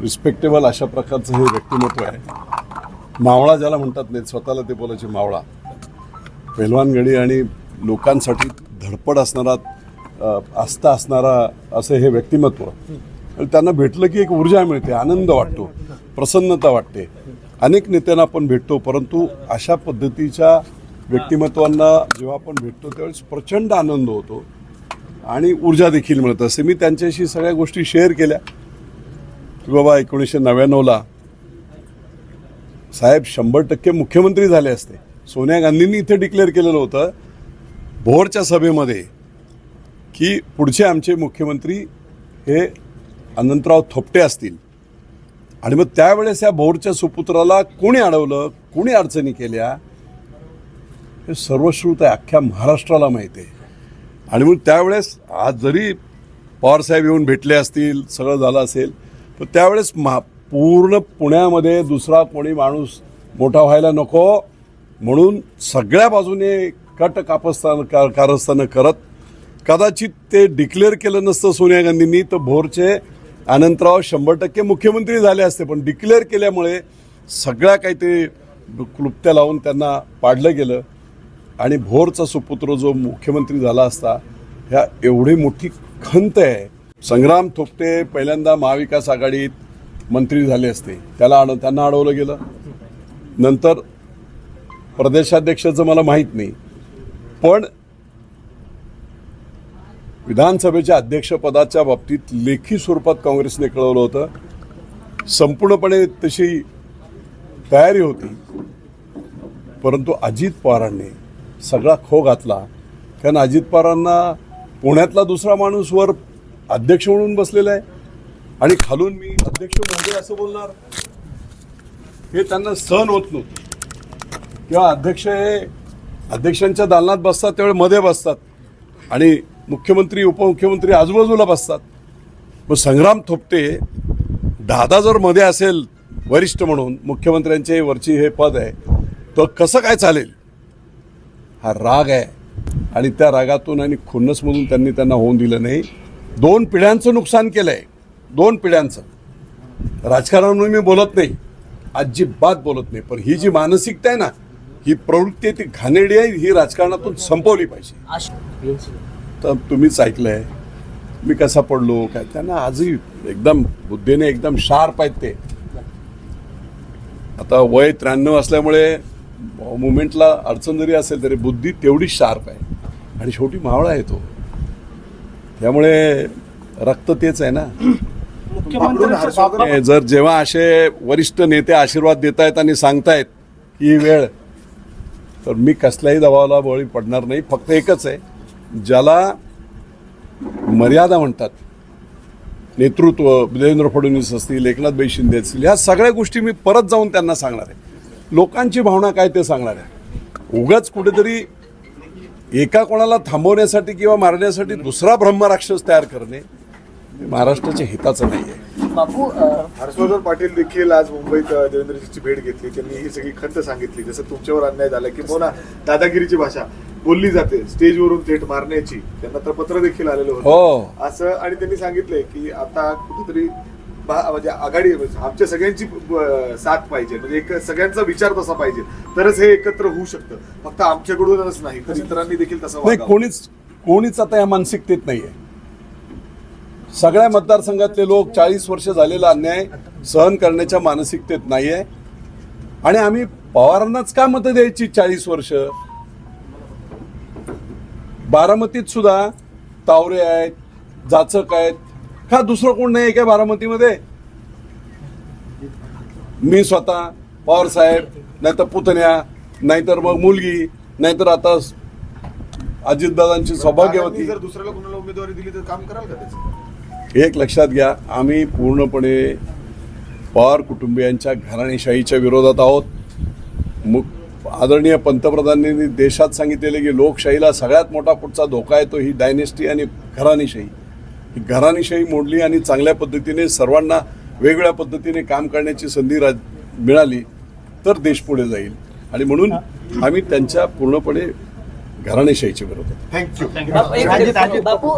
Respectable अशा प्रकारचं हे व्यक्तिमत्व आहे. मावळा ज्याला म्हणतात नाही स्वतःला ते बोलायचे मावळा. पैलवानगडी आणि लोकांसाठी धडपड असणारा आस्था असणारा असं हे व्यक्तिमत्व. आणि त्यांना भेटलं की एक ऊर्जा मिळते आनंद वाटतो प्रसन्नता वाटते. अनेक नेत्यांना आपण भेटतो परंतु अशा पद्धतीच्या व्यक्तिमत्वांना जेव्हा आपण भेटतो त्यावेळेस प्रचंड आनंद होतो आणि ऊर्जा देखील मिळत असते. मी त्यांच्याशी सगळ्या गोष्टी शेअर केल्या. की बाबा एकोणीसशे नव्याण्णवला साहेब शंभर टक्के मुख्यमंत्री झाले असते. सोनिया गांधींनी इथे डिक्लेअर केलेलं होतं भोरच्या सभेमध्ये की पुढचे आमचे मुख्यमंत्री हे अनंतराव थोपटे असतील. आणि मग त्यावेळेस या भोरच्या सुपुत्राला कोणी अडवलं कोणी अडचणी केल्या हे सर्वश्रुत आहे अख्ख्या महाराष्ट्राला माहिती आहे. आणि मग त्यावेळेस आज जरी पवारसाहेब येऊन भेटले असतील सगळं झालं असेल तर त्यावेळेस महा पूर्ण पुण्यामध्ये दुसरा कोणी माणूस मोठा व्हायला नको. म्हणून सगळ्या बाजूने कट कापस्थान का कारस्थानं करत कदाचित ते डिक्लेअर केलं नसतं सोनिया गांधींनी तर भोरचे अनंतराव शंभर टक्के मुख्यमंत्री झाले असते. पण डिक्लेअर केल्यामुळे सगळ्या काही ते क्लुप्त्या लावून त्यांना पाडलं गेलं. आणि भोरचा सुपुत्र जो मुख्यमंत्री झाला असता ह्या एवढी मोठी खंत आहे. संग्राम थोपटे पहिल्यांदा महाविकास आघाडीत मंत्री झाले असते. त्याला अड त्यांना अडवलं गेलं. नंतर प्रदेशाध्यक्षाचं मला माहीत नाही. पण विधानसभेच्या अध्यक्षपदाच्या बाबतीत लेखी स्वरूपात काँग्रेसने कळवलं होतं. संपूर्णपणे तशी तयारी होती. परंतु अजित पवारांनी सगळा खो घातला. कारण अजित पवारांना पुण्यातला दुसरा माणूस वर अध्यक्ष म्हणून बसलेला आहे. आणि खालून मी अध्यक्ष म्हणजे असं बोलणार. हे त्यांना सहन होत नव्हतं. किंवा अध्यक्ष हे अध्यक्षांच्या दालनात बसतात त्यावेळी मध्ये बसतात. आणि मुख्यमंत्री उपमुख्यमंत्री आजूबाजूला बसतात. मग संग्राम थोपटे दादा जर मध्ये असेल वरिष्ठ म्हणून मुख्यमंत्र्यांचे वरची हे पद आहे तर कसं काय चालेल? हा राग आहे. आणि त्या रागातून आणि खुन्नसमधून त्यांनी त्यांना होऊन दिलं नाही. दोन पिढ्यांचं नुकसान केलं आहे दोन पिढ्यांचं. राजकारणामुळे मी बोलत नाही. अजिबात बोलत नाही. पण ही जी मानसिकता आहे ना ही प्रवृत्ती आहे ती घाणेडी आहे ही राजकारणातून संपवली पाहिजे. तर तुम्हीच ऐकलंय. मी कसा पडलो काय त्यांना आजही एकदम बुद्धीने एकदम शार्प आहेत ते. आता वय त्र्याण्णव असल्यामुळे मुवमेंटला अडचण जरी असेल तरी बुद्धी तेवढी शार्प आहे. आणि शेवटी मावळा आहे तो. त्यामुळे रक्त तेच आहे ना. जर जेव्हा असे वरिष्ठ नेते आशीर्वाद देत आहेत आणि सांगतायत की ही वेळ तर मी कसल्याही दबावाला बळी पडणार नाही. फक्त एकच आहे ज्याला मर्यादा म्हणतात नेतृत्व देवेंद्र फडणवीस असतील एकनाथभाई शिंदे असतील ह्या सगळ्या गोष्टी मी परत जाऊन त्यांना सांगणार आहे. लोकांची भावना काय ते सांगणार आहे. उगाच कुठेतरी एका कोणाला थांबवण्यासाठी किंवा मारण्यासाठी दुसरा ब्रह्मराक्षस तयार करणे हे महाराष्ट्राच्या हिताचं नाही आहे बापू हर्षवर्धन पाटील देखील आज मुंबईत देवेंद्रजींची भेट घेतली. त्यांनी ही सगळी खंत सांगितली. जसं तुमच्यावर अन्याय झाला की मोना दादागिरीची भाषा. बोलली जाते स्टेजवरून थेट मारण्याची. त्यांना तर पत्र देखील आलेलं हो. होतं असं आणि त्यांनी सांगितलंय की आता कुठेतरी म्हणजे आघाडी आमच्या सगळ्यांची साथ पाहिजे. म्हणजे एक सगळ्यांचा विचार तसा पाहिजे. तरच हे एकत्र होऊ शकतं. फक्त आमच्याकडूनच नाही. तर इतरांनी देखील तसं. कोणीच कोणीच आता या मानसिकतेत नाहीये. सगळ्या मतदारसंघातले लोक चाळीस वर्ष झालेला अन्याय सहन करण्याच्या मानसिकतेत नाहीये. आणि आम्ही पवारांनाच का मतं द्यायची चाळीस वर्ष? बारामतीत सुद्धा तावरे आहेत जाचक आहेत का दुसरं कोण नाही काय बारामतीमध्ये? मी स्वतः पवार साहेब नाहीतर पुतण्या नाहीतर मग मुलगी नाहीतर आता अजितदादांची सौभाग्यवती. जर दुसऱ्याला कोणाला उमेदवारी दिली तर काम कराल का त्याचं? एक लक्षात घ्या आम्ही पूर्णपणे पवार कुटुंबियांच्या घराणेशाहीच्या विरोधात आहोत. मुक आदरणीय पंतप्रधानांनी देशात सांगितलेले की लोकशाहीला सगळ्यात मोठा पुढचा धोका आहे तो ही डायनेस्टी आणि घराणेशाही. ही घराणेशाही मोडली आणि चांगल्या पद्धतीने सर्वांना वेगवेगळ्या पद्धतीने काम करण्याची संधी राज मिळाली तर देश पुढे जाईल. आणि म्हणून आम्ही त्यांच्या पूर्णपणे घराणेशाहीच्या विरोधात थँक्यू